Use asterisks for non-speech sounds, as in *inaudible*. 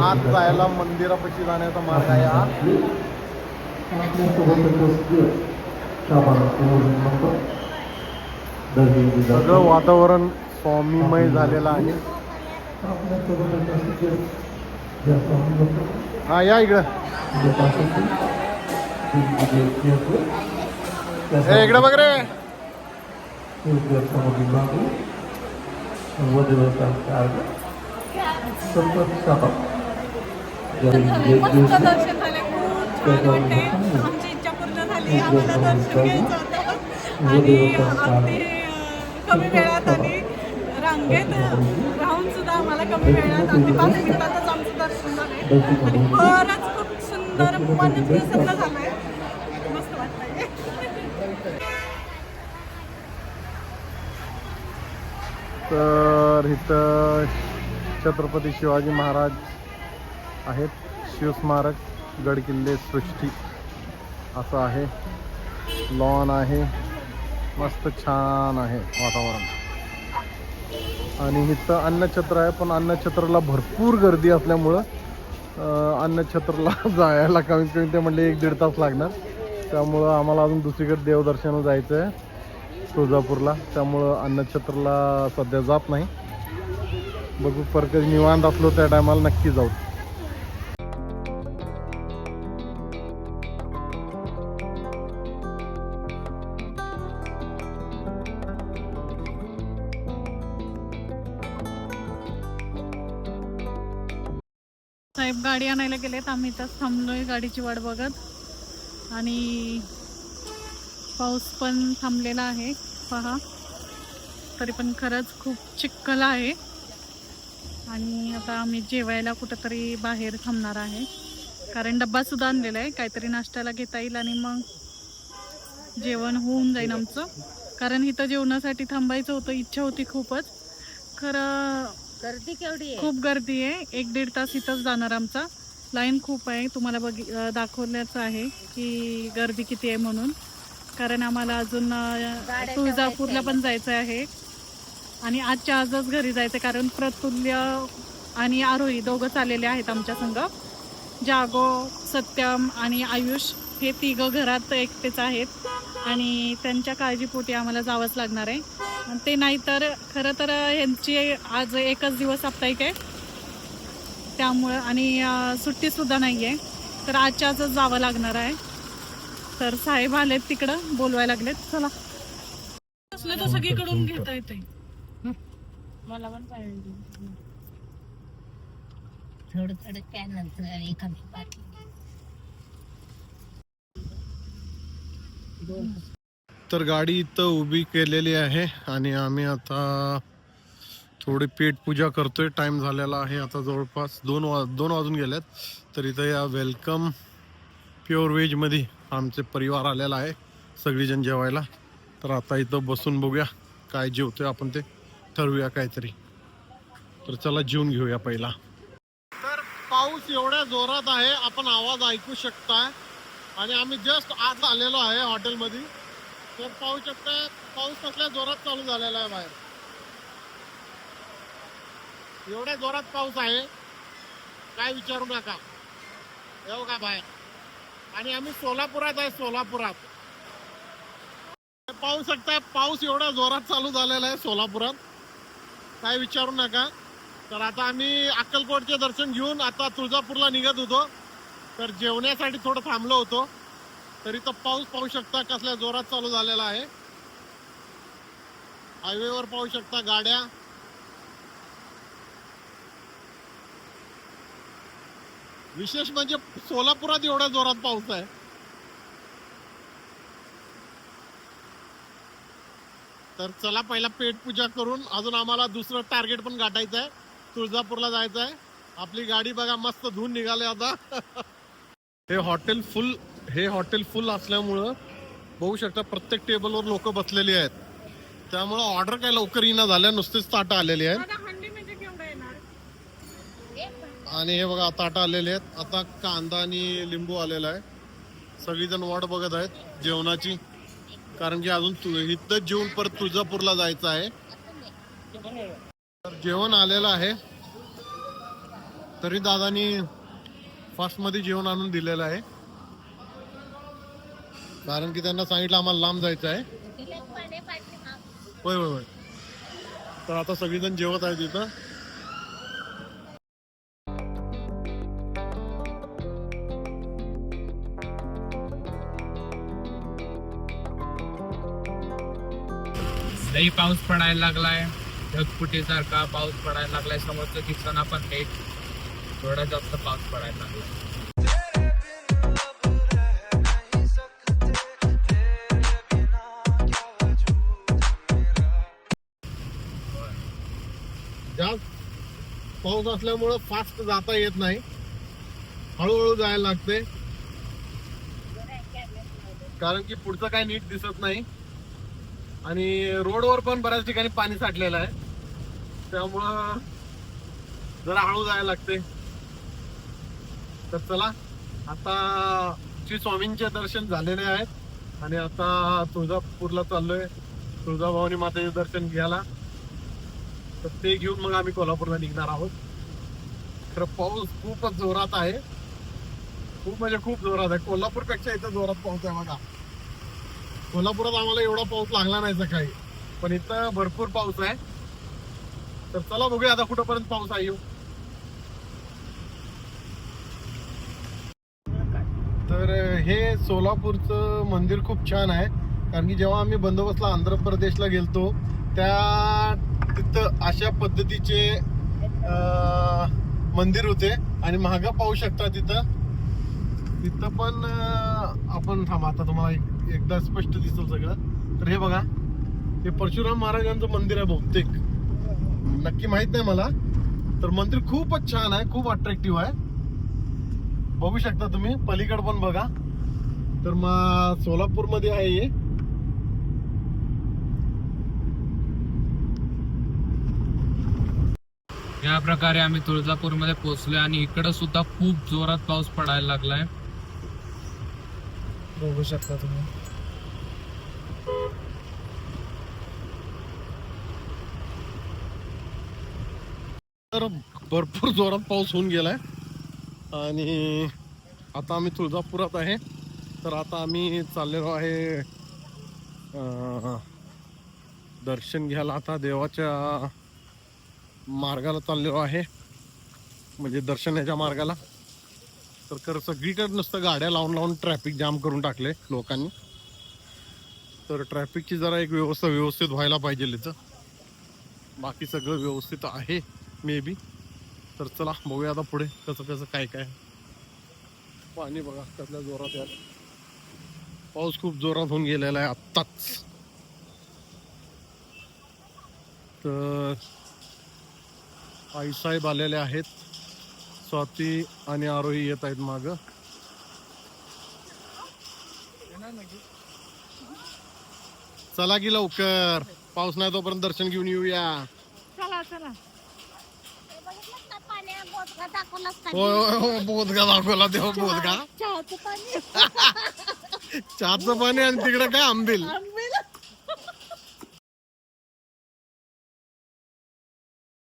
आत जायला मंदिरापाशी जाण्याचा मार्ग आहे हा. सगळं वातावरण स्वामीमय झालेलं आहे. हा या इकडं. ए, इकडं बघ रे. मस्त दर्शन झाले खूप छान वाटते आमची इच्छा पूर्ण झाली आम्हाला दर्शन घ्यायचं होतं. आणि अगदी अं, कमी वेळात आणि रांगेत राहून सुद्धा आम्हाला कमी वेळात अगदी पाच मिनिटातच आमचं दर्शन झालंय. आणि खरंच खूप सुंदर मन प्रसन्न झालंय. मस्त वाटतंय. तर इथं छत्रपती शिवाजी महाराज आहेत. शिवस्मारक गडकिल्ले सृष्टी. असं आहे. लॉन आहे. मस्त छान आहे वातावरण. आणि इथं अन्नछत्र आहे पण अन्नछत्राला भरपूर गर्दी असल्यामुळं अन्नछत्राला *laughs* जायला कमीत कमी ते म्हणले एक दीड तास लागणार. त्यामुळं आम्हाला अजून दुसरीकडे देवदर्शन जायचं आहे तुळजापूरला. त्यामुळं अन्नछत्राला सध्या जात नाही. बघू परत निवांत असलो त्या टायमाला नक्की जाऊ. गाडी आणायला गेलेत. आम्ही इथंच थांबलोय गाडीची वाट बघत. आणि पाऊस पण थांबलेला आहे. पहा. तरी पण खरंच खूप चिखल आहे. आणि आता आम्ही जेवायला कुठंतरी बाहेर थांबणार आहे. कारण डब्बा सुद्धा आणलेला आहे. काहीतरी नाश्त्याला घेता येईल आणि मग जेवण होऊन जाईल आमचं. कारण इथं जेवणासाठी थांबायचं होतं. इच्छा होती खूपच. खरं गर्दी केवढी आहे? खूप गर्दी आहे. एक दीड तास इथंच जाणार आमचा. लाईन खूप आहे. तुम्हाला बघ दाखवल्याचं आहे की गर्दी किती आहे म्हणून. कारण आम्हाला अजून तुळजापूरला पण जायचं आहे. आणि आजच्या आजच घरी जायचं कारण प्रतुल्य आणि आरोही दोघं चाललेले आहेत आमच्या संघ. जागो सत्यम आणि आयुष हे तिघं घरात एकटेच आहेत. आणि त्यांच्या काळजीपोटी आम्हाला जावंच लागणार आहे. आणि ते नाही तर खरं तर यांची आज एकच दिवस साप्ताहिक आहे. त्यामुळं आणि सुट्टीसुद्धा नाही आहे. तर आजच्या आजच जावं लागणार आहे. तर साहेब आलेत तिकडं बोलवायला लागलेत. चला. असलं तर सगळीकडून घेता येते मला पण पाहिजे. थोडं थोडं एखादी बाकी तर गाडी इथं उभी केलेली आहे आणि आम्ही आता थोडी पेटपूजा करतोय. टाइम झालेला आहे आता जवळपास दोन वा दोन वाजून गेल्यात तर इथं या वेलकम प्युअर व्हेजमध्ये आमचे परिवार आलेला आहे सगळीजण जेवायला. तर आता इथं बसून बघूया काय जेवतोय आपण ते. ठरवूया काहीतरी. तर चला जेवून घेऊया पहिला. तर पाऊस एवढ्या जोरात आहे आपण आवाज ऐकू शकता आणि आम्ही जस्ट आत आलेलो आहे हॉटेलमध्ये. तर पाहू शकता पाऊस कसल्या जोरात चालू झालेला आहे बाहेर. एवढ्या जोरात पाऊस आहे काय विचारू नका. येऊ का बाहेर? आणि आम्ही सोलापुरात आहे सोलापुरात. पाहू शकता पाऊस एवढ्या जोरात चालू झालेला आहे सोलापुरात. काय विचारू नका. तर आता आम्ही अक्कलकोटचे दर्शन घेऊन आता तुळजापूरला निघत होतो. तर जेवण्यासाठी थोडं थांबलो होतो. तरी तर पाऊस पाहू शकता कसल्या जोरात चालू झालेला आहे. हायवेवर पाहू शकता गाड्या. विशेष म्हणजे सोलापुरात एवढ्या जोरात पाऊस आहे. तर चला पहिला पेट पूजा करून अजून आम्हाला दुसरं टार्गेट पण गाठायचं आहे तुळजापूरला जायचं आहे आपली गाडी बघा मस्त धुवून निघाले आता. *laughs* हे हॉटेल फुल हे हॉटेल फुल असल्यामुळं बघू शकता प्रत्येक टेबलवर लोक बसलेली आहेत. त्यामुळं ऑर्डर काय लवकर येणं झाल्या नुसतेच ताटं आलेली आहेत. म्हणजे येणार? आणि हे बघा ताटं आलेले आहेत. आता कांदा आणि लिंबू आलेला आहे. सगळीजण वाट बघत आहेत जेवणाची. कारण की अजून तु- इथं जेवून परत तुळजापूरला जायचं आहे. तर जेवण आलेलं आहे. तरी दादानी फास्टमध्ये जेवण आणून दिलेलं आहे. कारण की त्यांना सांगितलं आम्हाला लांब जायचं आहे. होय होय होय. तर आता सगळीजण जेवत आहे तिथं लई पाऊस पडायला लागलाय. ढगफुटीसारखा पाऊस पडायला लागलाय. समोरचं दिसताना पण हे थोडा जास्त पाऊस पडायला लागला. जास्त पाऊस असल्यामुळं फास्ट जाता येत नाही. हळूहळू जायला लागते. कारण की पुढचं काही नीट दिसत नाही. आणि रोडवर पण बऱ्याच ठिकाणी पाणी साठलेलं आहे. त्यामुळं जरा हळू जायला लागते. तर चला आता श्री स्वामींचे दर्शन झालेले आहेत. आणि आता तुळजापूरला चाललोय. तुळजाभवानी मातेचे दर्शन घ्यायला. तर ते घेऊन मग आम्ही कोल्हापूरला निघणार आहोत. खरं पाऊस खूपच जोरात आहे. खूप म्हणजे खूप जोरात आहे. कोल्हापूरपेक्षा इथं जोरात पाऊस आहे बघा. कोल्हापुरात आम्हाला एवढा पाऊस लागला नाही सकाळी. पण इथं भरपूर पाऊस आहे. तर चला बघूया आता कुठंपर्यंत पाऊस आहे. येऊ तर हे सोलापूरचं मंदिर खूप छान आहे. कारण की जेव्हा आम्ही बंदोबस्तला आंध्र प्रदेशला गेलतो त्या तिथं अशा पद्धतीचे मंदिर होते. आणि महागा पाहू शकता तिथं. तिथं पण आपण थांबा आता तुम्हाला एक- एकदा स्पष्ट दिसेल सगळं. तर हे बघा हे परशुराम महाराजांचं मंदिर आहे बहुतेक. नक्की माहीत नाही मला. तर मंदिर खूपच छान आहे खूप अट्रॅक्टिव्ह आहे. बघू शकता तुम्ही पलीकडे पण बघा. तर मग सोलापूरमध्ये आहे हे. या प्रकारे आम्ही तुळजापूरमध्ये पोहोचलोय आणि इकडं सुद्धा खूप जोरात पाऊस पडायला लागलाय. बघू शकता तुम्ही. तर भरपूर जोरात पाऊस होऊन गेलाय. आणि आता आम्ही तुळजापुरात आहे. तर आता आम्ही चाललेलो आहे दर्शन घ्यायला. आता देवाच्या मार्गाला चाललेलो आहे म्हणजे दर्शनाच्या मार्गाला. तर खरं सगळीकडे नुसतं गाड्या लावून लावून ट्रॅफिक जाम करून टाकले लोकांनी. तर ट्रॅफिकची जरा एक व्यवस्था व्यवस्थित व्हायला पाहिजे इथं बाकी सगळं व्यवस्थित आहे मे बी तर चला बघूया आता पुढे कसं कसं काय काय. पाणी बघा कसल्या जोरात यार पाऊस खूप जोरात होऊन गेलेला आहे आत्ताच. तर आईसाहेब आलेले आहेत. स्वाती आणि आरोही येत आहेत माग. चला की लवकर. पाऊस नाही तोपर्यंत दर्शन घेऊन येऊया. चला चला. होय होय बोधगा दाखवला तेव्हा बोधगा *laughs* चारचं पाणी आणि तिकडे काय आंबील.